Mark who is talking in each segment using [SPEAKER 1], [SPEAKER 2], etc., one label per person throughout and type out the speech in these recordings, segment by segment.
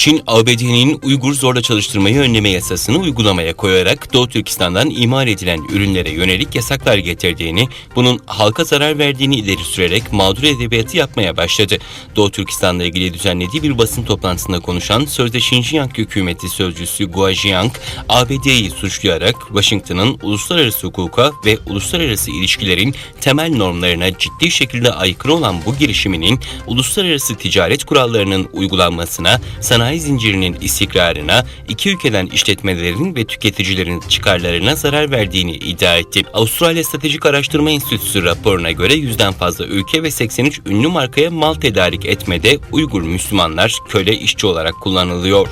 [SPEAKER 1] Çin, ABD'nin Uygur zorla çalıştırmayı önleme yasasını uygulamaya koyarak Doğu Türkistan'dan imal edilen ürünlere yönelik yasaklar getirdiğini, bunun halka zarar verdiğini ileri sürerek mağdur edebiyatı yapmaya başladı. Doğu Türkistan'la ilgili düzenlediği bir basın toplantısında konuşan sözde Xinjiang hükümeti sözcüsü Guo Jiang, ABD'yi suçlayarak Washington'ın uluslararası hukuka ve uluslararası ilişkilerin temel normlarına ciddi şekilde aykırı olan bu girişiminin uluslararası ticaret kurallarının uygulanmasına, sanayi zincirinin istikrarına, iki ülkeden işletmelerin ve tüketicilerin çıkarlarına zarar verdiğini iddia etti. Avustralya Stratejik Araştırma Enstitüsü raporuna göre yüzden fazla ülke ve 83 ünlü markaya mal tedarik etmede Uygur Müslümanlar köle işçi olarak kullanılıyor.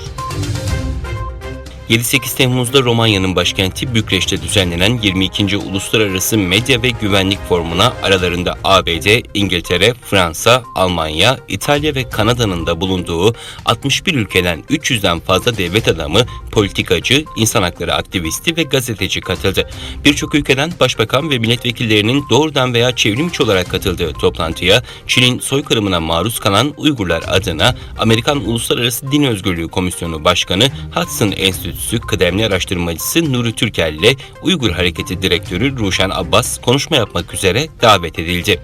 [SPEAKER 1] 7-8 Temmuz'da Romanya'nın başkenti Bükreş'te düzenlenen 22. Uluslararası Medya ve Güvenlik Forumu'na aralarında ABD, İngiltere, Fransa, Almanya, İtalya ve Kanada'nın da bulunduğu 61 ülkeden 300'den fazla devlet adamı, politikacı, insan hakları aktivisti ve gazeteci katıldı. Birçok ülkeden başbakan ve milletvekillerinin doğrudan veya çevrimiçi olarak katıldığı toplantıya Çin'in soykırımına maruz kalan Uygurlar adına Amerikan Uluslararası Din Özgürlüğü Komisyonu Başkanı Hudson Enstitüsü kıdemli araştırmacısı Nuri Türkel ile Uygur Hareketi Direktörü Ruşen Abbas konuşma yapmak üzere davet edildi.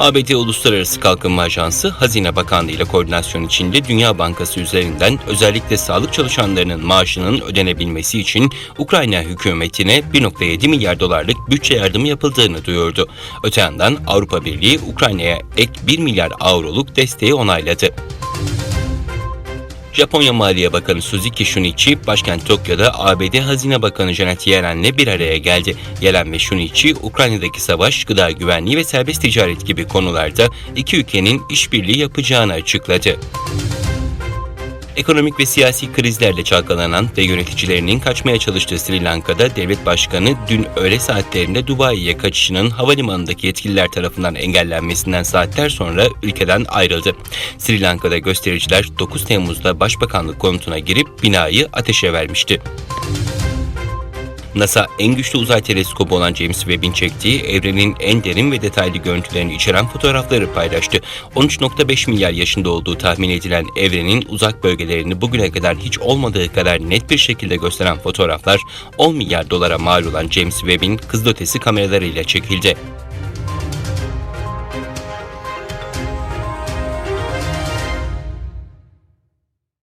[SPEAKER 1] ABD Uluslararası Kalkınma Ajansı, Hazine Bakanlığı ile koordinasyon içinde Dünya Bankası üzerinden özellikle sağlık çalışanlarının maaşının ödenebilmesi için Ukrayna hükümetine 1.7 milyar dolarlık bütçe yardımı yapıldığını duyurdu. Öte yandan Avrupa Birliği Ukrayna'ya ek 1 milyar avroluk desteği onayladı. Japonya Maliye Bakanı Suzuki Shunichi, başkent Tokyo'da ABD Hazine Bakanı Janet Yellen'le bir araya geldi. Yellen ve Shunichi, Ukrayna'daki savaş, gıda güvenliği ve serbest ticaret gibi konularda iki ülkenin işbirliği yapacağını açıkladı. Ekonomik ve siyasi krizlerle çalkalanan ve yöneticilerinin kaçmaya çalıştığı Sri Lanka'da devlet başkanı dün öğle saatlerinde Dubai'ye kaçışının havalimanındaki yetkililer tarafından engellenmesinden saatler sonra ülkeden ayrıldı. Sri Lanka'da göstericiler 9 Temmuz'da başbakanlık konutuna girip binayı ateşe vermişti. NASA en güçlü uzay teleskobu olan James Webb'in çektiği evrenin en derin ve detaylı görüntülerini içeren fotoğrafları paylaştı. 13.5 milyar yaşında olduğu tahmin edilen evrenin uzak bölgelerini bugüne kadar hiç olmadığı kadar net bir şekilde gösteren fotoğraflar 10 milyar dolara mal olan James Webb'in kızılötesi kameralarıyla çekildi.